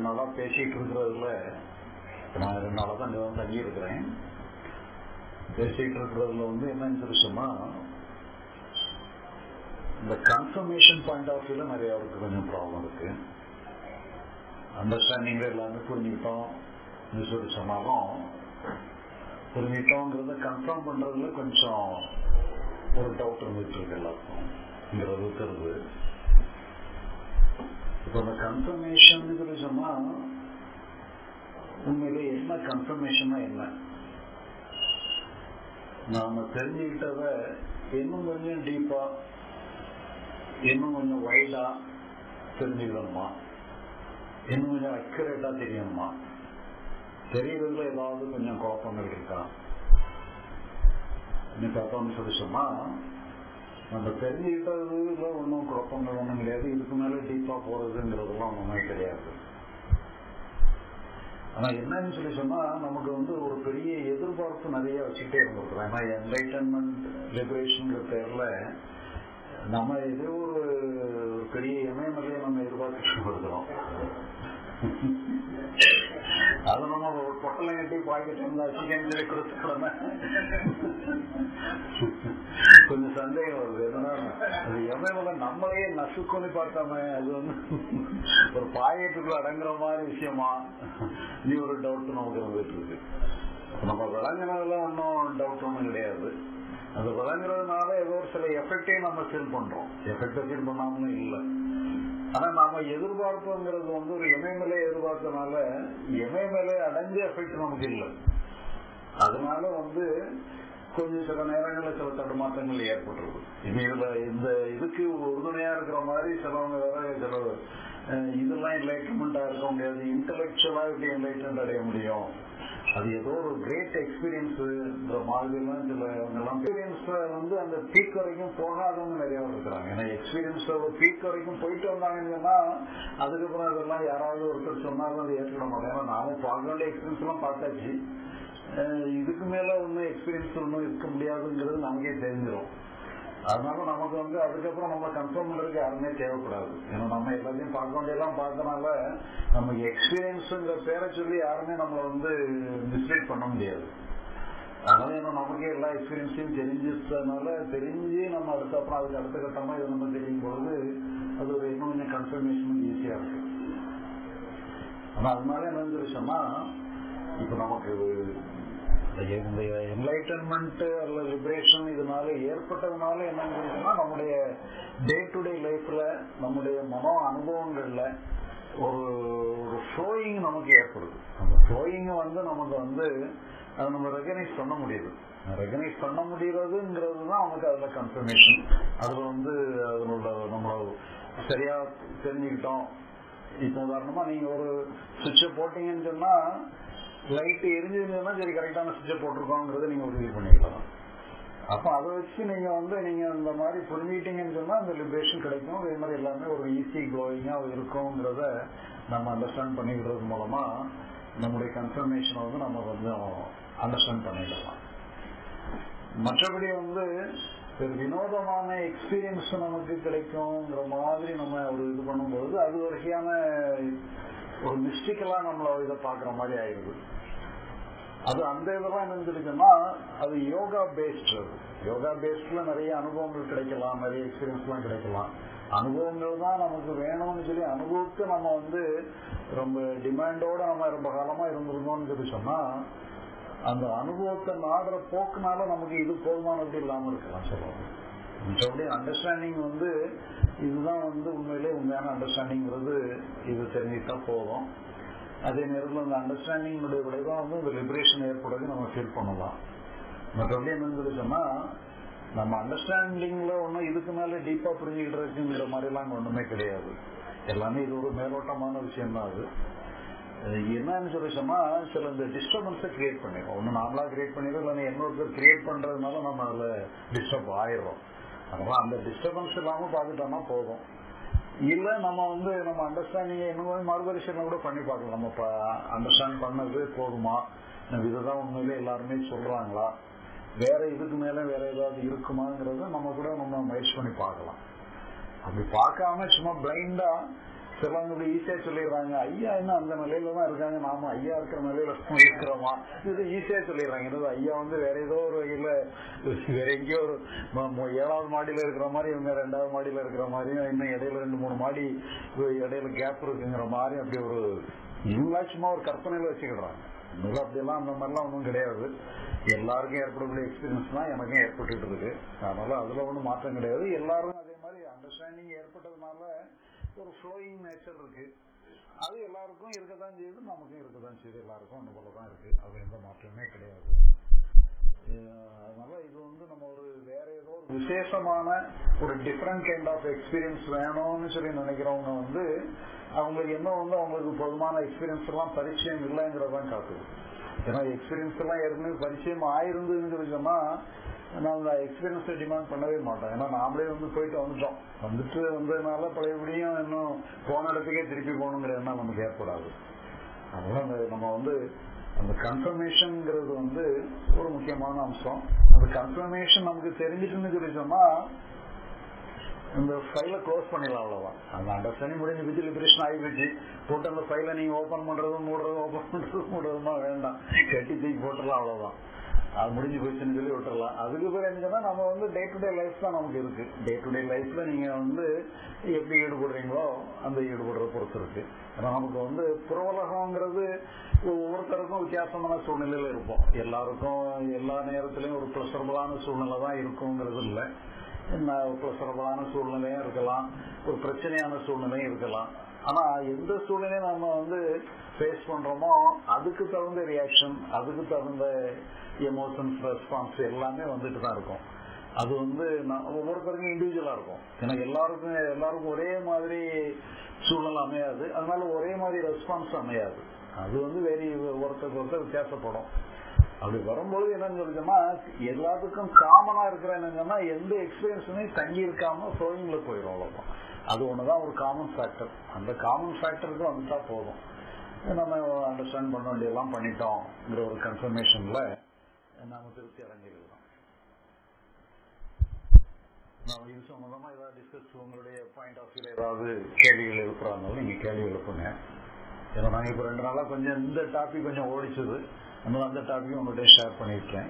ரெண்டு நாளா பேசிட்டு இருக்கிறதுல நான் ரெண்டு நாளா தான் இங்க வந்து தங்கி இருக்கிறேன் பேசிட்டு இருக்கிறதுல வந்து என்ன சொல்லி இந்த கன்ஃபர்மேஷன் பாயிண்ட் ஆஃப் வியூல நிறைய அவருக்கு கொஞ்சம் ப்ராப்ளம் இருக்கு. அண்டர்ஸ்டாண்டிங்ல எல்லாமே புரிஞ்சுக்கிட்டோம். சொல்லி சொன்னாலும் புரிஞ்சுக்கிட்டோங்கிறத கன்ஃபார்ம் பண்றதுல கொஞ்சம் ஒரு டவுட் இருந்துட்டு இருக்கு எல்லாருக்கும் இருக்கிறது இப்போ அந்த கன்ஃபர்மேஷனுங்கிற சொன்னா உண்மையிலே என்ன கன்ஃபர்மேஷனா என்ன? நாம தெரிஞ்சுக்கிட்டத இன்னும் கொஞ்சம் டீப்பா இன்னும் கொஞ்சம் வைடா தெரிஞ்சுக்கணுமா? இன்னும் கொஞ்சம் அக்யூரேட்டா தெரியணுமா? தெரியறதுல ஏதாவது கொஞ்சம் குழப்பங்கள் இருக்கா? இன்னும் பார்த்தோம்னு சொல்லி சொன்னா நம்ம தெரிஞ்சுக்கிட்டதுல ஒன்றும் குழப்பங்கள் ஒன்றும் கிடையாது. இதுக்கு மேலே டீப்பா போகிறதுங்கிறதுலாம் ஒன்றுமே கிடையாது. ஆனா என்னன்னு சொல்லி சொன்னா நமக்கு வந்து ஒரு பெரிய எதிர்பார்ப்பு நிறைய வச்சுக்கிட்டே இருந்திருக்கிறோம் ஏன்னா என்லைட்டன்மெண்ட் லிபரேஷனுங்கிற பேரில் நம்ம ஏதோ ஒரு பெரிய இமயமலையை நம்ம எதிர்பார்த்துட்டு இருக்கிறோம் அது நம்ம ஒரு பொட்டலை கட்டி பாக்கெட் சிக்கன் சொல்லி கொஞ்சம் சந்தேகம் வருது எதனால அது எவ்வளவு நம்மளையே நசுக்கொண்டு பார்க்காம அது வந்து ஒரு பாக்கெட்டுக்குள்ள அடங்குற மாதிரி விஷயமா? நீ ஒரு டவுட் நமக்கு வந்துட்டு இருக்கு. நம்ம விளங்குனதுல ஒன்றும் டவுட் ஒன்றும் கிடையாது. அது விளங்குறதுனால ஏதோ ஒரு சில எஃபெக்டையும் நம்ம ஃபீல் பண்றோம். எஃபெக்டை ஃபீல் பண்ணாமலும் இல்லை. ஆனா நாம எதிர்பார்ப்போங்கிறது வந்து ஒரு இமயமலை எதிர்பார்த்தனால இமயமலை அடைஞ்ச எஃபெக்ட் நமக்கு இல்லை. அதனால வந்து கொஞ்சம் சில நேரங்களில் சில தடுமாற்றங்கள் ஏற்பட்டுருது இது இதுல இந்த இதுக்கு உறுதுணையா இருக்கிற மாதிரி சிலவங்க வேற சில இதெல்லாம் என்லைட்மெண்டா இருக்க முடியாது. இன்டலெக்சுவலா இப்படி என்லைட்மெண்ட் அடைய முடியும்? அது ஏதோ ஒரு கிரேட் எக்ஸ்பீரியன்ஸ் மாதிரிலாம் சில எக்ஸ்பீரியன்ஸ் வந்து அந்த பீக் வரைக்கும் போகாதவங்க நிறைய இருக்கிறாங்க. ஏன்னா எக்ஸ்பீரியன்ஸ் பீக் வரைக்கும் போயிட்டு வந்தாங்கன்னு சொன்னா அதுக்கப்புறம் அதெல்லாம் யாராவது ஒருத்தர் சொன்னாலும் அதை ஏற்றுக்க மாட்டேன் ஏன்னா நானும் பார்க்க வேண்டிய எக்ஸ்பீரியன்ஸ் எல்லாம் பார்த்தாச்சு. இதுக்கு மேல ஒன்றும் எக்ஸ்பீரியன்ஸ் ஒன்றும் இருக்க முடியாதுங்கிறது நமக்கே தெரிஞ்சிடும் அதனால நமக்கு வந்து அதுக்கப்புறம் நம்ம கன்ஃபார்ம் பண்றதுக்கு யாருமே தேவைப்படாது. ஏன்னா நம்ம எல்லாத்தையும் பார்க்க வேண்டியெல்லாம் பார்த்தனால நமக்கு எக்ஸ்பீரியன்ஸுங்கிற பேரை சொல்லி யாருமே நம்மளை வந்து மிஸ்லீட் பண்ண முடியாது. அதனால ஏன்னா நமக்கே எல்லா எக்ஸ்பீரியன்ஸையும் தெரிஞ்சதுனால தெரிஞ்சு நம்ம அதுக்கப்புறம் அதுக்கு அடுத்த கட்டமா இதை நம்ம தெரியும் பொழுது அது ஒரு இன்னும் கொஞ்சம் கன்ஃபர்மேஷன் ஈஸியா இருக்கு. ஆனா அதனால என்ன சொன்னா இப்ப நமக்கு இந்த என்லைட்டன்மெண்ட் அல்லது லிபரேஷன் இதனால ஏற்பட்டதுனால என்னன்னு நம்முடைய டே டு டே லைஃப்ல நம்முடைய மனோ அனுபவங்கள்ல ஒரு ஒரு ஃப்ளோயிங் நமக்கு ஏற்படுது. அந்த ஃப்ளோயிங் வந்து நமக்கு வந்து அதை நம்ம ரெகனைஸ் பண்ண முடியுது. ரெகனைஸ் பண்ண முடியறதுங்கிறது தான் நமக்கு அதுல கன்ஃபர்மேஷன் அதுல வந்து அதனோட நம்ம சரியா தெரிஞ்சுக்கிட்டோம். இப்போ உதாரணமா நீங்க ஒரு சுவிட்சை போட்டீங்கன்னு சொன்னா லைட் எரிஞ்சதுன்னா சரி கரெக்டான சுவிட்சை போட்டிருக்கோங்கிறத நீங்க உறுதி பண்ணிக்கலாம். அப்ப அதை வச்சு நீங்க வந்து நீங்க இந்த மாதிரி புரிஞ்சுக்கிட்டீங்கன்னு சொன்னா அந்த லிபரேஷன் கிடைக்கும். அதே மாதிரி எல்லாமே ஒரு ஈஸி க்ளோயிங்கா இருக்கும்ங்கிறத நம்ம அண்டர்ஸ்டாண்ட் பண்ணிக்கிறது மூலமா நம்முடைய கன்ஃபர்மேஷனை வந்து நம்ம கொஞ்சம் அண்டர்ஸ்டாண்ட் பண்ணிடலாம் மற்றபடி வந்து ஒரு வினோதமான எக்ஸ்பீரியன்ஸ் நமக்கு கிடைக்கும்ங்கிற மாதிரி நம்ம ஒரு இது பண்ணும்போது அது வகையான ஒரு மிஸ்டிக்கலா நம்மள இதை பாக்குற மாதிரி ஆயிடுது. அது அந்த இதெல்லாம் என்னன்னு அது யோகா பேஸ்ட் அது யோகா பேஸ்ட்ல நிறைய அனுபவங்கள் கிடைக்கலாம் நிறைய எக்ஸ்பீரியன்ஸ் எல்லாம் கிடைக்கலாம். அனுபவங்கள் தான் நமக்கு வேணும்னு சொல்லி அனுபவத்தை நம்ம வந்து ரொம்ப டிமாண்டோட நம்ம ரொம்ப காலமா இருந்திருந்தோம்னு சொல்லி சொன்னா அந்த அனுபவத்தை நாடுற போக்குனால நமக்கு இது போதுமானது இல்லாம இருக்கலாம் சொல்லுவாங்க. மற்றபடி அண்டர்ஸ்டாண்டிங் வந்து இதுதான் வந்து உண்மையிலே உண்மையான அண்டர்ஸ்டாண்டிங்கிறது இது தெரிஞ்சுட்டா போதும். அதே நேரத்தில் அந்த அண்டர்ஸ்டாண்டிங்கினுடைய விளைவாக வந்து இந்த லிபரேஷன் ஏற்படுறது நம்ம ஃபீல் பண்ணலாம். மற்றபடி என்னன்னு சொன்னா நம்ம அண்டர்ஸ்டாண்டிங்ல ஒன்றும் இதுக்கு மேலே டீப்பாக புரிஞ்சுக்கிட்டு இருக்குங்கிற மாதிரிலாம் ஒன்றுமே கிடையாது. எல்லாமே இது ஒரு மேலோட்டமான விஷயம் தான் அது. என்னன்னு சொல்லி சொன்னா சில இந்த டிஸ்டர்பன்ஸை கிரியேட் பண்ணிடுறோம் ஒன்று நாமளாக கிரியேட் பண்ணிடுறோம் இல்லைன்னா இன்னொருத்தர் கிரியேட் பண்றதுனால நம்ம அதில் டிஸ்டர்ப் ஆயிடுறோம். அதனால அந்த டிஸ்டர்பன்ஸ் இல்லாம பாத்துட்டோம்னா போதும். இல்ல நம்ம வந்து நம்ம அண்டர்ஸ்டாண்டிங் இன்னும் மறுபரிசீலனை கூட பண்ணி பார்க்கலாம். நம்ம அண்டர்ஸ்டாண்ட் பண்ணது போதுமா? இதுதான் உண்மையிலே எல்லாருமே சொல்றாங்களா? வேற இதுக்கு மேல வேற ஏதாவது இருக்குமாங்கிறத நம்ம கூட நம்ம முயற்சி பண்ணி பார்க்கலாம். அப்படி பார்க்காம சும்மா பிளைண்டா சிலவங்க ஈஸியா சொல்லிடுறாங்க. ஐயா என்ன அந்த நிலையில தான் இருக்காங்க? நாம ஐயா இருக்கிற நிலையில இருக்கிறோமா? இது ஈஸியா சொல்லிடுறாங்க. இது ஐயா வந்து வேற ஏதோ ஒரு வகையில வேற எங்கேயோ ஒரு ஏழாவது மாடியில இருக்கிற மாதிரி இவங்க ரெண்டாவது மாடியில இருக்கிற மாதிரியும் இன்னும் இடையில ரெண்டு மூணு மாடி இடையில கேப் இருக்குங்கிற மாதிரி அப்படி ஒரு இவங்களா ஒரு கற்பனையில வச்சுக்கிடுறாங்க. உண்மையில அப்படியெல்லாம் அந்த மாதிரிலாம் ஒன்றும் கிடையாது. எல்லாருக்கும் ஏற்படக்கூடிய எக்ஸ்பீரியன்ஸ் தான் எனக்கும் ஏற்பட்டுட்டு இருக்கு. அதனால அதுல ஒன்றும் மாற்றம் கிடையாது. எல்லாரும் அதே மாதிரி அண்டர்ஸ்டாண்டிங் ஏற்பட்டதுனால ஒரு ஃப்ளோயிங் நேச்சர் இருக்கு. அது எல்லாருக்கும் இருக்கதான் செய்யுது நமக்கும் இருக்கதான் செய்யுது. எல்லாருக்கும் அந்த போல தான் இருக்கு. அது எந்த மாற்றமே கிடையாது. அதனால இது வந்து நம்ம ஒரு வேற ஏதோ ஒரு விசேஷமான ஒரு டிஃப்ரெண்ட் கைண்ட் ஆஃப் எக்ஸ்பீரியன்ஸ் வேணும்னு சொல்லி நினைக்கிறவங்க வந்து அவங்களுக்கு என்ன வந்து அவங்களுக்கு போதுமான எக்ஸ்பீரியன்ஸ் எல்லாம் பரிச்சயம் இல்லைங்கிறதான் காட்டுது. ஏன்னா எக்ஸ்பீரியன்ஸ் எல்லாம் ஏற்கனவே பரிச்சயம் ஆயிருந்ததுன்னு சொல்லி சொன்னா நான் அந்த எக்ஸ்பீரியன்ஸை டிமாண்ட் பண்ணவே மாட்டோம் ஏன்னா நாமளே வந்து போயிட்டு வந்துட்டோம். வந்துட்டு வந்ததுனால பழையபடியும் இன்னும் போன இடத்துக்கே திருப்பி போகணுங்கிற எண்ணம் நமக்கு ஏற்படாது. அதனால நம்ம வந்து அந்த கன்ஃபர்மேஷன்ங்கிறது வந்து ஒரு முக்கியமான அம்சம். அந்த கன்ஃபர்மேஷன் நமக்கு தெரிஞ்சிட்டுன்னு சொல்லி சொன்னா இந்த ஃபைல க்ளோஸ் பண்ணிடலாம் அவ்வளவுதான். அந்த அண்டர்ஸ்டாண்டிங் முடிஞ்சு விஜய் லிபரேஷன் ஆகிடுச்சு போட்டு அந்த ஃபைலை நீங்க ஓபன் பண்றதும் மூடுறதும் ஓபன் பண்றதும் மூடுறதுமா வேண்டாம். கட்டி தூக்கி போட்டுடலாம் அவ்வளவுதான். அது முடிஞ்சு போச்சுன்னு சொல்லி விட்டுறலாம். அதுக்கு பிறகு என்னன்னா நம்ம வந்து டே டு டே லைஃப் தான் நமக்கு இருக்கு. டே டு டே லைஃப்ல நீங்க வந்து எப்படி ஈடுபடுறீங்களோ அந்த ஈடுபடுறத பொறுத்து இருக்கு. ஏன்னா நமக்கு வந்து புறவலகம்ங்கிறது ஒவ்வொருத்தருக்கும் வித்தியாசமான சூழ்நிலையில இருப்போம். எல்லாருக்கும் எல்லா நேரத்திலையும் ஒரு ப்ளசரபிளான சூழ்நிலை தான் இருக்குங்கிறது இல்லை. என்ன சூழ்நிலையும் இருக்கலாம் ஒரு பிரச்சனையான சூழ்நிலையும் இருக்கலாம். ஆனா எந்த சூழ்நிலையும் நம்ம வந்து ஃபேஸ் பண்றோமோ அதுக்கு தகுந்த ரியாக்ஷன் அதுக்கு தகுந்த எமோஷன்ஸ் ரெஸ்பான்ஸ் எல்லாமே வந்துட்டு தான் இருக்கும். அது வந்து நான் ஒவ்வொருத்தருக்கும் இண்டிவிஜுவலா இருக்கும். ஏன்னா எல்லாருக்கும் எல்லாருக்கும் ஒரே மாதிரி சூழ்நிலை அமையாது. அதனால ஒரே மாதிரி ரெஸ்பான்ஸ் அமையாது. அது வந்து வெரி ஒருத்தருக்கு ஒருத்தர் வித்தியாசப்படும். அப்படி வரும்போது என்னன்னு சொல்லிச்சோம்னா எல்லாத்துக்கும் காமனா இருக்கிற என்னன்னா எந்த எக்ஸ்பீரியன்ஸுமே தங்கி இருக்காம ஃப்ளோயிங்ல போயிடும் அவ்வளவுதான். அது ஒண்ணுதான் ஒரு காமன் ஃபேக்டர் அந்த காமன் ஃபேக்டருக்கு வந்துட்டா போதும். நம்ம அண்டர்ஸ்டாண்ட் பண்ண வேண்டியதெல்லாம் பண்ணிட்டோம்ங்கிற ஒரு கன்ஃபர்மேஷன்ல நாம திருப்தி அடைஞ்சிருக்கிறோம். நம்ம இது சம்பந்தமா ஏதாவது டிஸ்கஸ் உங்களுடைய பாயிண்ட் ஆஃப் வியூல ஏதாவது கேள்விகள் எழுப்புறாங்க நீங்க கேள்வி எழுப்புங்க ஏன்னா நாங்க இப்ப ரெண்டு நாளா கொஞ்சம் இந்த டாபிக் கொஞ்சம் ஓடிச்சது. நம்ம அந்த டாபிக் உங்கள்கிட்ட ஷேர் பண்ணிருக்கேன்